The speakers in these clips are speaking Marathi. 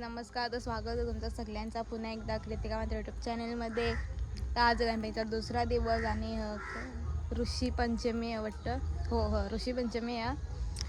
नमस्कार तर स्वागत आहे तुमचं सगळ्यांचा पुन्हा एकदा कृतिका मात्र युट्यूब चॅनलमध्ये तर आज गणपतीचा दुसरा दिवस आणि ऋषी पंचमी आहे वाटतं. हो हो ऋषी पंचमी आहे.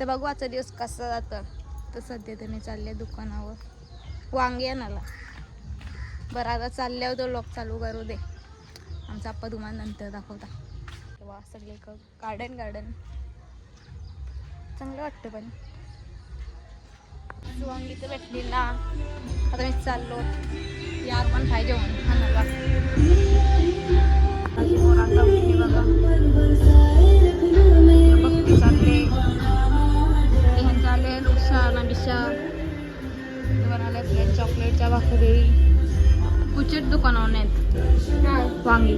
तर बघू आजचा दिवस कसा जातं. तर सध्या तर मी चालले दुकानावर. वांगे आणाला बरं आता चालल्यावर तो लोक चालू करू दे. आमचा आप्पा तुम्हाला नंतर दाखवता. तेव्हा सगळे गार्डन गार्डन चांगलं वाटतं पण. वांगी तर भेटली ना आता मी चाललो. यार पण बघा. बघते चालले. लुक्षा नबिशा आपल्या चॉकलेटच्या भाकरी. कुचित दुकानावर आहेत वांगी.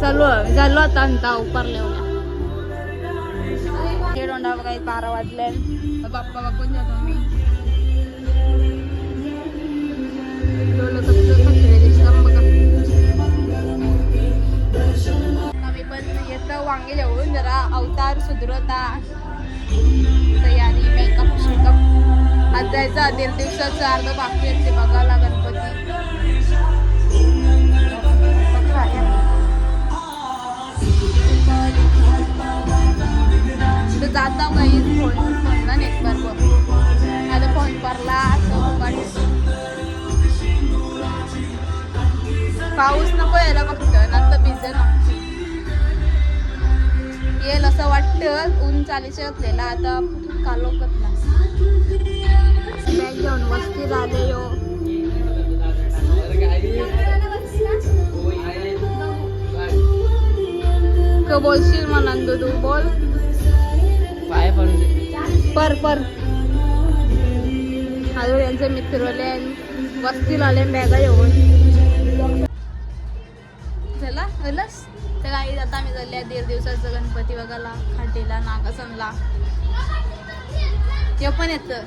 चालू चाललो आता आणता उपारले दीड काही बारा वाजले बाप्पा बापून जातो मी. आम्ही पण येतं वांगे जेवून जरा अवतार सुधरवता. तयारी मेकअप शेकअप आज जायचं दीड दिवसाचं अर्ध बाकी असते बघायला गणपती चालीचे असलेला आता कालोकत ना बॅग घेऊन वस्ती झाले यो. क बोलशील म्हणा तू बोल. पाय पर पर. अजून यांचे मित्रले वस्तीला आले बॅगा येऊन चला झालंस? परत आता आम्ही झाले दीड दिवसाचं गणपती बघायला खाटेला नागासनला. ते पण येतं.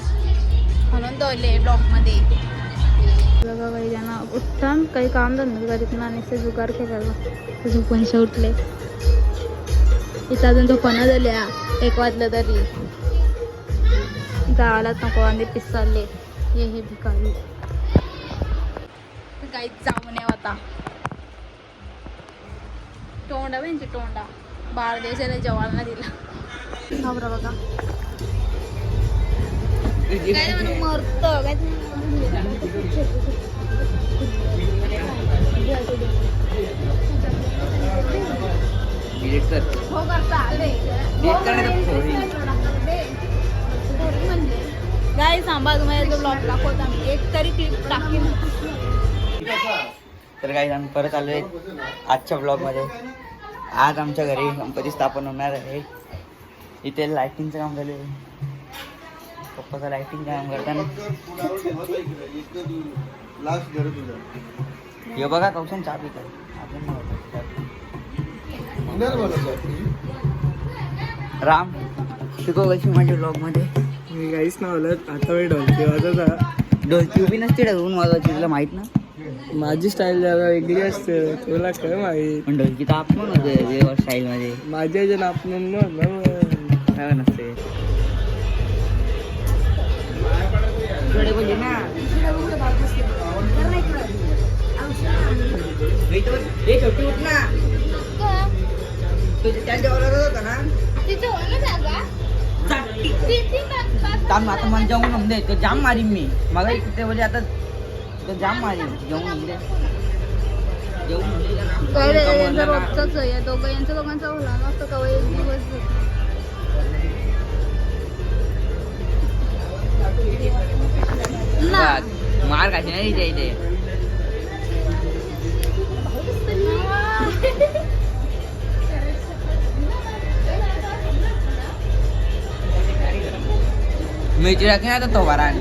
म्हणून दौले ब्लॉकमध्ये बघा काही ज्यांना उत्तम काही काम धंदा करीत नाही आणि जुगार खेळायला झोपून उठले? इथं अजून झोपणं झाल्या एक वाजलं तरी. गावालाच नको आणि पिसाले हे हे भिकारी. काही जाऊ नये आता. तोंडा म्हणजे तोंडा. बाळ देशाला जेवायला दिला. घाबरा बघा. काय म्हणून मरत. काय हो करता. आले Delete करण्याचं काय सांभाळ तुम्हाला ब्लॉग दाखवता मी एक तरी क्लिप टाकीन. तर काही आम्ही परत आलो आहे आजच्या ब्लॉगमध्ये आज आमच्या घरी गणपती स्थापन होणार आहे. इथे लायटिंगचं काम आहे. पप्पाचं लायटिंग काम करताना. हे बघा कौशन चहा पित. राम शिकव कशी माझ्या ब्लॉगमध्ये मी काहीच नाही बोलत. आता मी ढोलकी वाजत आहे. ढोलकी उभी नसते ढवून वाजवायची तुला माहीत ना? माझी स्टाईल जरा वेगळी असते तुला काय माहीत? पण ढोलकी तर आपण होते देवर स्टाईलमध्ये माझ्या जण आपण काय नसते. थांब आता मला जाऊन जाम मारीन मी. मला तिथे म्हणजे आता जाम मारीन जाऊन होऊन दे जेवून होऊन दे जरा. काय रे कमवलं यांचं ना. रोजचंच आहे या दोघं यांचं दोघांचा होला नसतं कवा एक दिवस ना बघ, मार खायची नाही इथे इथे मिरची टाकली ना तर तो वरान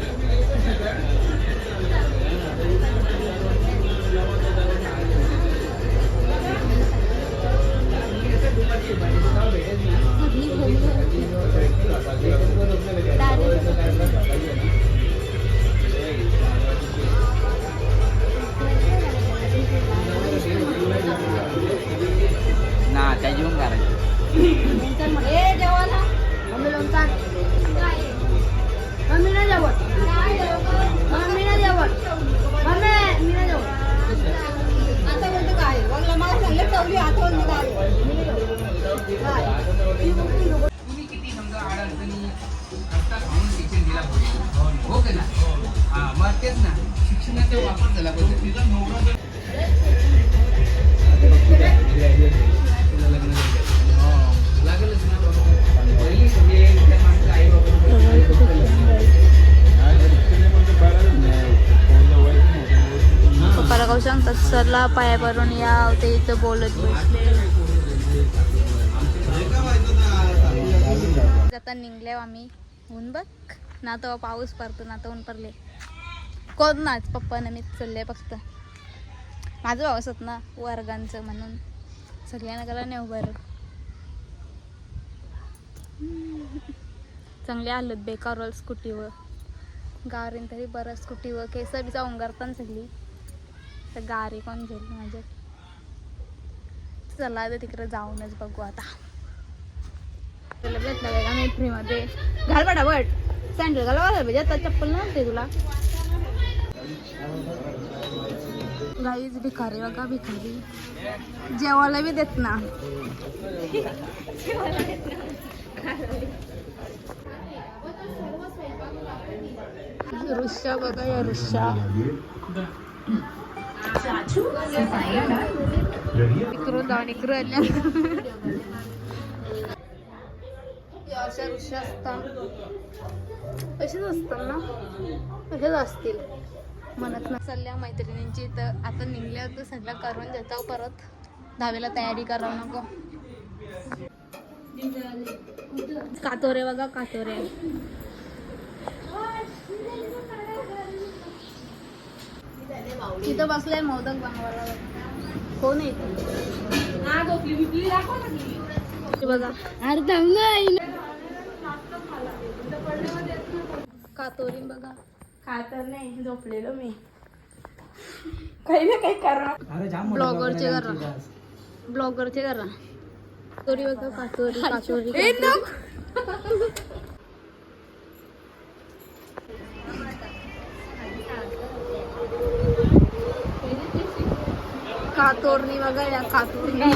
सरला पाया भरून या ते इथं बोलत बसले. आता निघले आम्ही ऊन बघ. ना तर पाऊस पडतो ना तर ऊन पडले. कोण नाच? पप्पानं मी चलले फक्त. माझं पाऊस होत ना वर्गांचं म्हणून. सगळ्यांना करा नाही उभं. चांगले आलं बेकार स्कूटीवर. गावरीन तरी बरं स्कूटीवर. केस बी जाऊन करताना सगळी तर गारी कोण घेईल माझ्या? चला आता तिकडे जाऊनच बघू आता. तुला भेटलं काय का मी फ्रीमध्ये घाल पटापट सँडल घाल बघा पाहिजे आता चप्पल नव्हते तुला गाईच भिकारी बघा भिकारी. जेवायला बी देत ना. ऋषा बघा या ऋषा. इकडून जाऊन अशा ऋषा असतात असेच असतात ना? असेच असतील. म्हणत ना चालल्या मैत्रिणींची तर आता निघल्या तर सगळं करून देतो परत. दहावीला तयारी करावं नको. कातोरे बघा कातोरे. तिथं बसलाय मोदक बनवायला कोण इथं? बघा. अरे कातोरी बघा. खातर नाही झोपलेलो मी. काही ना काही करा. ब्लॉगरचे करा. ब्लॉगरचे करा. कातोरी बघा कातोरी कातोरी कातोरणी बघा या कातोरणी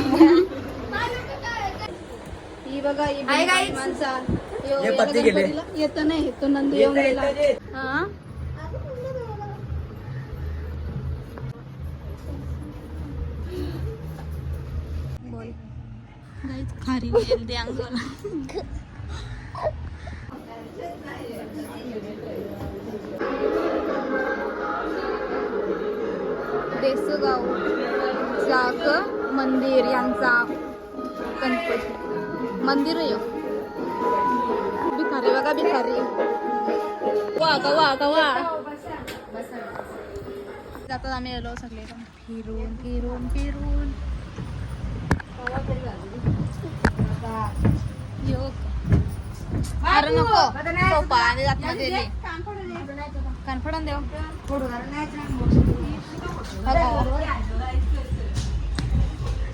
ही बघा ही बिनकामी माणसा. यो- हे याला पत्ते गेले. गणपतीला येतं नाही तो नंदू येऊन गेला. हा? बोल. गाईच खारी अंगाला. देसगाव चाक मंदिर यांचा गणपती. मंदिर आहे भिकारी बघा भिकारी. वा का वा का वा. जातात आम्ही आलो सगळे. फिरून फिरून फिरून. अरे नको. सोपा आणि आतमध्ये दे. कानफडून देऊ.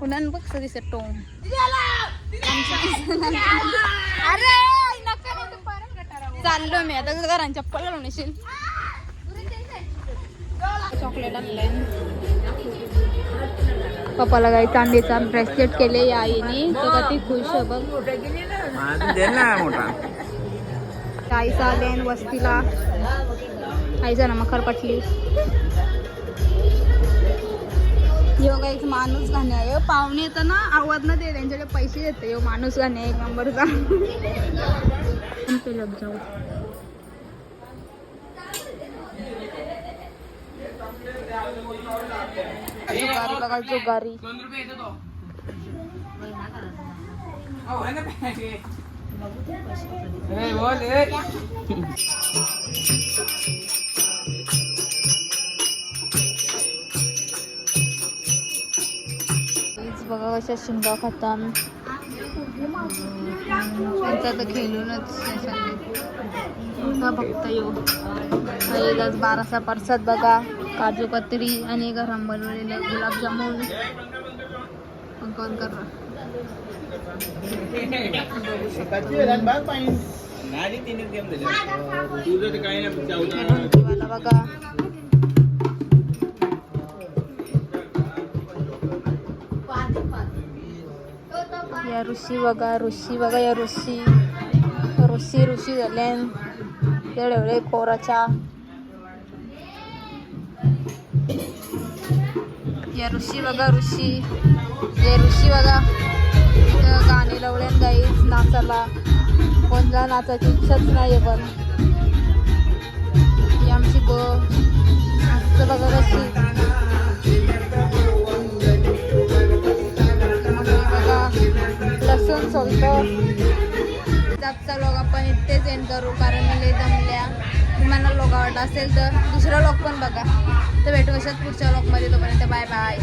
बघ सगळी सेटो अरे! चाललो मी आता घरांच्या चप्पल घालून येशील. चॉकलेट आणलंय. पप्पाला काही चांदीचा ब्रेसलेट केले या आईने. तर का ती खुश आहे बघ. दे ना मोठा. आईचा आले वस्तीला. आईचा ना मखर पटली माणूस घाण्या आहे. पाहुणे येतं ना आवाज ना दे त्यांच्याकडे पैसे देते यो माणूस घाणे एक नंबरचा. ते लग जाऊ जुगारी बघा जुगारी दोन कशा शिंगा खातात. त्यांचं तर खेळूनच बघता येऊ एकच बारासा परसाद बघा. काजू कतरी आणि गरम बनवलेलं गुलाबजामुन. कोण कर. बघा. या ऋषी बघा ऋषी बघा या ऋषी. ऋषी ऋषी झाल्यान एवढे कोराच्या या ऋषी बघा ऋषी. या ऋषी बघा. इथं गाणे लावल्यान गाईच नाचाला. कोणला नाचायची इच्छाच नाही पण. ही आमची ब आजचा लोक आपण इथेच एंड करू कारण लय जमल्या तुम्हाला लोक आवडत असेल तर दुसरा लोक पण बघा. तर भेटू अशात पुढच्या लोकमध्ये तोपर्यंत बाय बाय